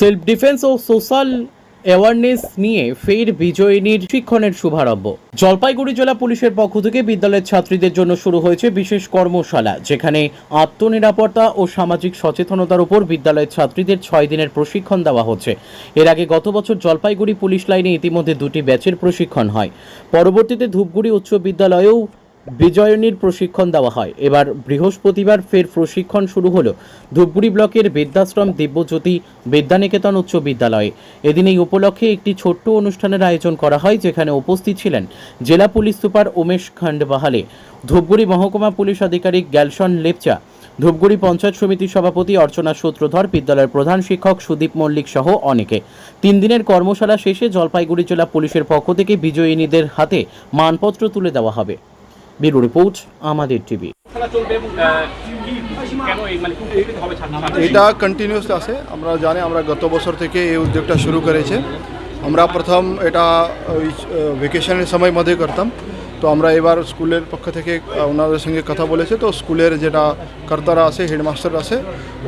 Self defence ও social awareness নিয়ে ফের বিজয়িনীর শিক্ষণের শুভারম্ভ। জলপাইগুড়ি জেলা পুলিশের পক্ষ থেকে বিদ্যালয়ের ছাত্রীদের জন্য শুরু হয়েছে বিশেষ কর্মশালা, যেখানে আত্মনিরাপত্তা ও সামাজিক সচেতনতার উপর বিদ্যালয়ের ছাত্রীদের ছয় দিনের প্রশিক্ষণ দেওয়া হচ্ছে। এর আগে গত বছর জলপাইগুড়ি পুলিশ লাইনে ইতিমধ্যে দুটি ব্যাচের প্রশিক্ষণ হয়। পরবর্তীতে ধূপগুড়ি উচ্চ বিদ্যালয়েও বিজয়নীর প্রশিক্ষণ দেওয়া হয়। এবার বৃহস্পতিবার ফের প্রশিক্ষণ শুরু হলো ধূপগুড়ি ব্লকের বৃদ্ধাশ্রম দিব্যজ্যোতি বিদ্যানিকেতন উচ্চ বিদ্যালয়ে। এদিন এই উপলক্ষে একটি ছোট্ট অনুষ্ঠানের আয়োজন করা হয়, যেখানে উপস্থিত ছিলেন জেলা পুলিশ সুপার উমেশ খান্ডবাহালে ধূপগুড়ি মহকুমা পুলিশ আধিকারিক গ্যালসন লেপচা, ধূপগুড়ি পঞ্চায়েত সমিতির সভাপতি অর্চনা সূত্রধর, বিদ্যালয়ের প্রধান শিক্ষক সুদীপ মল্লিক সহ অনেকে। তিন দিনের কর্মশালা শেষে জলপাইগুড়ি জেলা পুলিশের পক্ষ থেকে বিজয়িনীদের হাতে মানপত্র তুলে দেওয়া হবে। ব্যুরো রিপোর্ট আমাদের টিভি। মানে? এটা কন্টিনিউস আছে আমরা জানি আমরা গত বছর থেকে এই উদ্যোগটা শুরু করেছে। আমরা প্রথম এটা ওই ভেকেশনের সময় মধ্যে করতাম। তো আমরা এবার স্কুলের পক্ষ থেকে ওনাদের সঙ্গে কথা বলেছে। তো স্কুলের যেটা কর্তারা আছে হেডমাস্টার আছে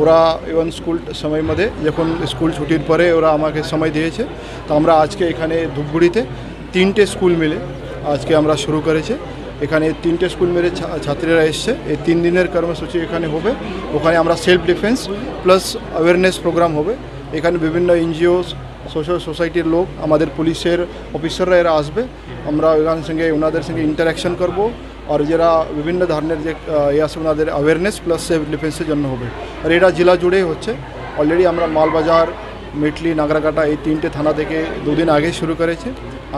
ওরা ইভেন স্কুল সময় মধ্যে যখন স্কুল ছুটির পরে ওরা আমাকে সময় দিয়েছে। তো আমরা আজকে এখানে ধূপগুড়িতে তিনটে স্কুল মিলে আজকে আমরা শুরু করেছে। এখানে তিনটে স্কুল মেরে ছাত্রীরা এসছে। এই তিন দিনের কর্মসূচি এখানে হবে। ওখানে আমরা self defence plus awareness programme হবে। এখানে বিভিন্ন এনজিও সোশ্যাল সোসাইটির লোক, আমাদের পুলিশের অফিসাররা এরা আসবে। আমরা ওখানের সঙ্গে ওনাদের সঙ্গে ইন্টারাকশন করব। আর যারা বিভিন্ন ধরনের যে ইয়ে আছে ওনাদের অ্যাওয়ারনেস প্লাস সেলফ ডিফেন্সের জন্য হবে। আর এটা জেলা জুড়েই হচ্ছে। অলরেডি আমরা মালবাজার, মিটলি, নাগরাকাটা এই তিনটে থানা থেকে দুদিন আগে শুরু করেছে।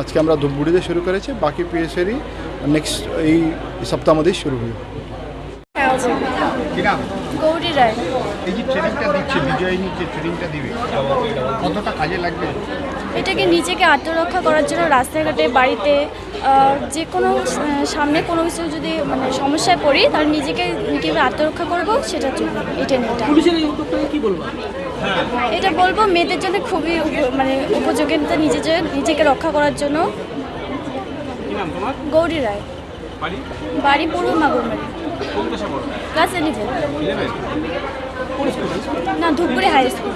আজকে আমরা ধূপগুড়িতে শুরু করেছি বাকি পিএসেরই নেক্সট এই সপ্তাহ মধ্যেই শুরু হবে। কি নাম? গৌরী রায়। এই যে ট্রেনিংটা দিচ্ছে বিজয়িনী যে ট্রেনিংটা দিবে কতটা কাজে লাগবে? এটাকে নিজেকে আত্মরক্ষা করার জন্য রাস্তাঘাটে বাড়িতে যে কোনো সামনে কোনো কিছু যদি মানে সমস্যায় পড়ি তাহলে নিজেকে কীভাবে আত্মরক্ষা করব সেটার জন্য এই ট্রেনিংটা পুলিশের এই উদ্যোগটাকে কি বলব? এটা বলব মেয়েদের জন্য খুবই মানে উপযোগিতা নিজে যে নিজেকে রক্ষা করার জন্য। কি নাম তোমার? গৌরী রায়। বাড়ি? বাড়ি পূর্ব মাগুরমারি। কোন দেশে পড়ো? ক্লাস ইলেভেন ইলেভেন কোন স্কুল না ধূপগুড়ি হাই স্কুল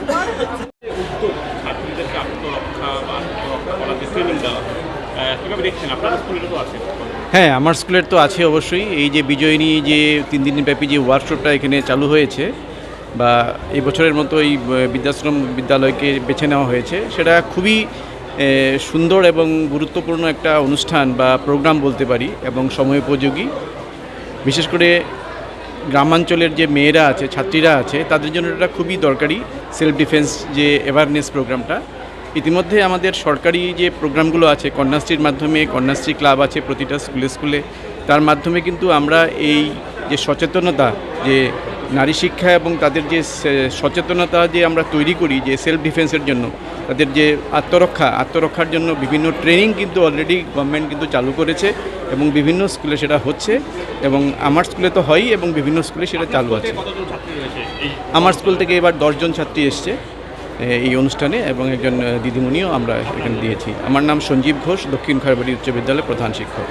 হ্যাঁ আমার স্কুলের তো আছে অবশ্যই। এই যে বিজয়িনী যে তিন দিনব্যাপী যে ওয়ার্কশপটা এখানে চালু হয়েছে বা এই বছরের মতো এই আহ, বৃদ্ধাশ্রম বিদ্যালয়কে বেছে নেওয়া হয়েছে সেটা খুবই সুন্দর এবং গুরুত্বপূর্ণ একটা অনুষ্ঠান বা প্রোগ্রাম বলতে পারি এবং সময়োপযোগী। বিশেষ করে গ্রামাঞ্চলের যে মেয়েরা আছে ছাত্রীরা আছে তাদের জন্য এটা খুবই দরকারি সেলফ ডিফেন্স যে অ্যাওয়ারনেস প্রোগ্রামটা। ইতিমধ্যে আমাদের সরকারি যে প্রোগ্রামগুলো আছে কন্যাশ্রীর মাধ্যমে কন্যাশ্রী ক্লাব আছে প্রতিটা স্কুলে স্কুলে তার মাধ্যমে কিন্তু আমরা এই যে সচেতনতা যে নারী শিক্ষা এবং তাদের যে সচেতনতা যে আমরা তৈরি করি যে সেলফ ডিফেন্সের জন্য তাদের যে আত্মরক্ষা আত্মরক্ষার জন্য বিভিন্ন ট্রেনিং কিন্তু অলরেডি গভর্নমেন্ট কিন্তু চালু করেছে এবং বিভিন্ন স্কুলে সেটা হচ্ছে এবং আমার স্কুলে তো হয়ই এবং বিভিন্ন স্কুলে সেটা চালু আছে। আমার স্কুল থেকে এবার দশজন ছাত্রী এসছে এই অনুষ্ঠানে এবং একজন দিদিমণিও আমরা এখানে দিয়েছি। আমার নাম সঞ্জীব ঘোষ দক্ষিণ খয়বাড়ি উচ্চ বিদ্যালয়ের প্রধান শিক্ষক।